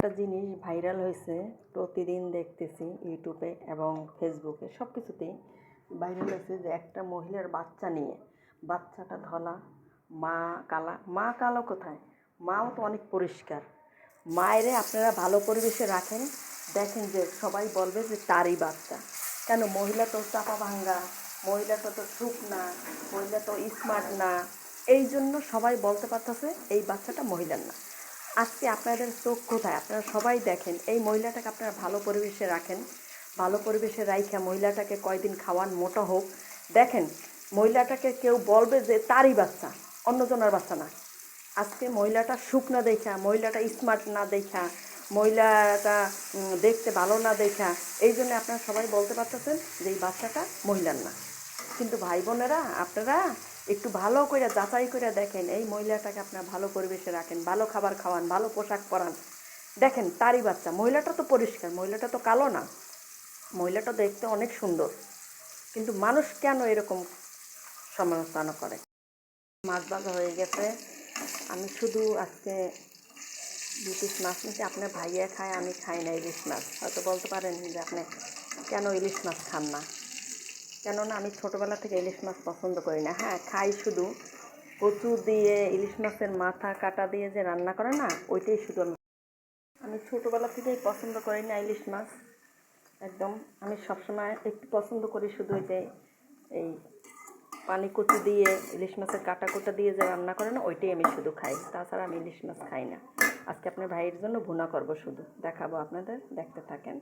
একটা জিনিস ভাইরাল হয়েছে, প্রতিদিন দেখতেছি ইউটিউবে এবং ফেসবুকে সব কিছুতেই ভাইরাল হয়েছে যে একটা মহিলার বাচ্চা নিয়ে, বাচ্চাটা ধলা, মা কালা, মা কালো কোথায়? মাও তো অনেক পরিষ্কার। মায়েরে আপনারা ভালো পরিবেশে রাখেন, দেখেন যে সবাই বলবে যে তারই বাচ্চা। কেন মহিলা তো চাপা ভাঙ্গা মহিলাটা তো সুখ না, মহিলা তো স্মার্ট না এই জন্য সবাই বলতে পারতেছে এই বাচ্চাটা মহিলার না। আজকে আপনাদের চোখ কোথায়? আপনারা সবাই দেখেন, এই মহিলাটাকে আপনারা ভালো পরিবেশে রাখেন। ভালো পরিবেশে রাইখা মহিলাটাকে কয়দিন খাওয়ান, মোটা হোক। দেখেন, মহিলাটাকে কেউ বলবে যে তারই বাচ্চা অন্যজনের বাচ্চা না। আজকে মহিলাটা সুখ না দেখা, মহিলাটা স্মার্ট না দেখা, মহিলাটা দেখতে ভালো না দেখা, এই জন্য আপনারা সবাই বলতে পারতেছেন যে এই বাচ্চাটা মহিলার না। কিন্তু ভাই বোনেরা আপনারা একটু ভালো করে যাচাই করে দেখেন, এই মহিলাটাকে আপনার ভালো পরিবেশে রাখেন, ভালো খাবার খাওয়ান, ভালো পোশাক পরান। দেখেন, তারই বাচ্চা, মহিলাটা তো পরিষ্কার, মহিলাটা তো কালো না। মহিলাটা দেখতে অনেক সুন্দর, কিন্তু মানুষ কেন এরকম সমালোচনা করে? মাছ ভাজা হয়ে গেছে, আমি শুধু আজকে পিস মাছ নিতে আপনার ভাইয়া খায়, আমি খাই না ইলিশ মাছ। হয়তো বলতে পারেন যে আপনি কেন ইলিশ মাছ খান না? কেননা আমি ছোটোবেলা থেকে ইলিশ মাছ পছন্দ করি না। হ্যাঁ খাই শুধু। কচু দিয়ে, ইলিশ মাছের মাথা কাটা দিয়ে যে রান্না করে না, ওইটাই শুধু আমি। আমি ছোটোবেলা থেকেই পছন্দ করি না ইলিশ মাছ। একদম, আমি সবসময় একটু পছন্দ করি শুধু ওই যে, এই পানি কচু দিয়ে, ইলিশ মাছের কাটা কোটা দিয়ে যে রান্না করে না, ওইটাই আমি শুধু খাই। তাছাড়া আমি ইলিশ মাছ খাই না। আজকে আপনার ভাইয়ের জন্য ভুনা করব শুধু। দেখাবো আপনাদের, দেখতে থাকেন।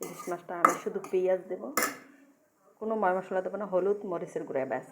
ইলিশ মাছটা আমি শুধু পেঁয়াজ দেবো। কোনো ময় মশলা দেবো না হলুদ মরিচের গুঁড়া ব্যাস।